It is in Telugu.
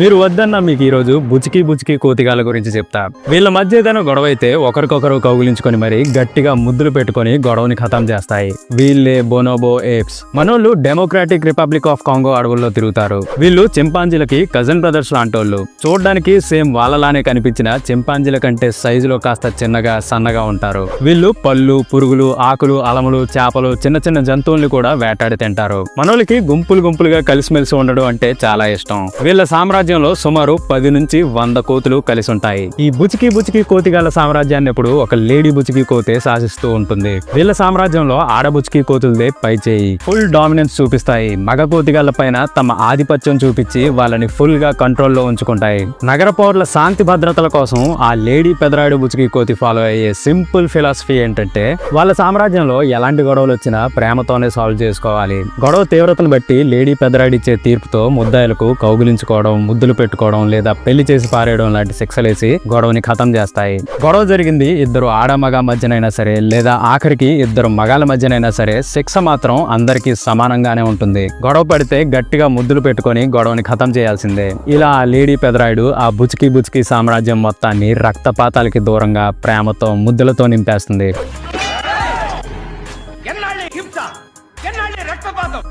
మీరు వద్దన్న మీకు ఈరోజు బుచికి బుచికి కోతిగాల గురించి చెప్తా. వీళ్ళ మధ్య ఏదైనా గొడవ అయితే ఒకరికొకరు కౌగులించుకొని మరి గట్టిగా ముద్దులు పెట్టుకొని గొడవని ఖతం చేస్తాయి. వీళ్ళే బోనోబో ఏప్స్. మనోళ్ళు డెమోక్రాటిక్ రిపబ్లిక్ ఆఫ్ కాంగో అడవుల్లో తిరుగుతారు. వీళ్ళు చింపాంజీలకి కజన్ బ్రదర్స్ లాంటోళ్ళు. చూడడానికి సేమ్ వాళ్ళలానే కనిపించిన చింపాంజీల కంటే సైజులో కాస్త చిన్నగా సన్నగా ఉంటారు. వీళ్ళు పళ్ళు పురుగులు ఆకులు అలములు చేపలు చిన్న చిన్న జంతువుల్ని కూడా వేటాడి తింటారు. మనోళ్ళకి గుంపులు గుంపులుగా కలిసిమెలిసి ఉండడం అంటే చాలా ఇష్టం. వీళ్ళ సామ్రాజ్యంలో సుమారు పది నుంచి వంద కోతులు కలిసి ఉంటాయి. ఈ బుచికి బుచికి కోతిగాల సామ్రాజ్యాన్ని ఎప్పుడు ఒక లేడీ బుచికి కోతే శాసిస్తూ ఉంటుంది. వీళ్ళ సామ్రాజ్యంలో ఆడబుచికి కోతులదే పై చేయి. ఫుల్ డామినెన్స్ చూపిస్తాయి. మగ కోతిగాళ్ళ పైన తమ ఆధిపత్యం చూపించి వాళ్ళని ఫుల్గా కంట్రోల్లో ఉంచుకుంటాయి. నగర పౌరుల శాంతి భద్రతల కోసం ఆ లేడీ పెదరాయుడు బుచికి కోతి ఫాలో అయ్యే సింపుల్ ఫిలాసఫీ ఏంటంటే వాళ్ళ సామ్రాజ్యంలో ఎలాంటి గొడవలు వచ్చినా ప్రేమతోనే సాల్వ్ చేసుకోవాలి. గొడవ తీవ్రతను బట్టి లేడీ పెదరాయుడు ఇచ్చే తీర్పుతో ముద్దాయిలకు కౌగులించుకోవడం ముద్దులు పెట్టుకోవడం లేదా పెళ్ళి చేసి పారేయడం లాంటి శిక్షలేసి గొడవని ఖతం చేస్తాయి. గొడవ జరిగింది ఇద్దరు ఆడమగ మధ్యనైనా సరే లేదా ఆఖరికి ఇద్దరు మగాల మధ్యనైనా సరే శిక్ష మాత్రం అందరికీ సమానంగానే ఉంటుంది. గొడవ పడితే గట్టిగా ముద్దులు పెట్టుకొని గొడవని ఖతం చేయాల్సిందే. ఇలా ఆ లేడీ పెదరాయుడు ఆ బుచికి బుచికి సామ్రాజ్యం మొత్తాన్ని రక్తపాతాలకి దూరంగా ప్రేమతో ముద్దులతో నింపేస్తుంది. రక్తపాతం?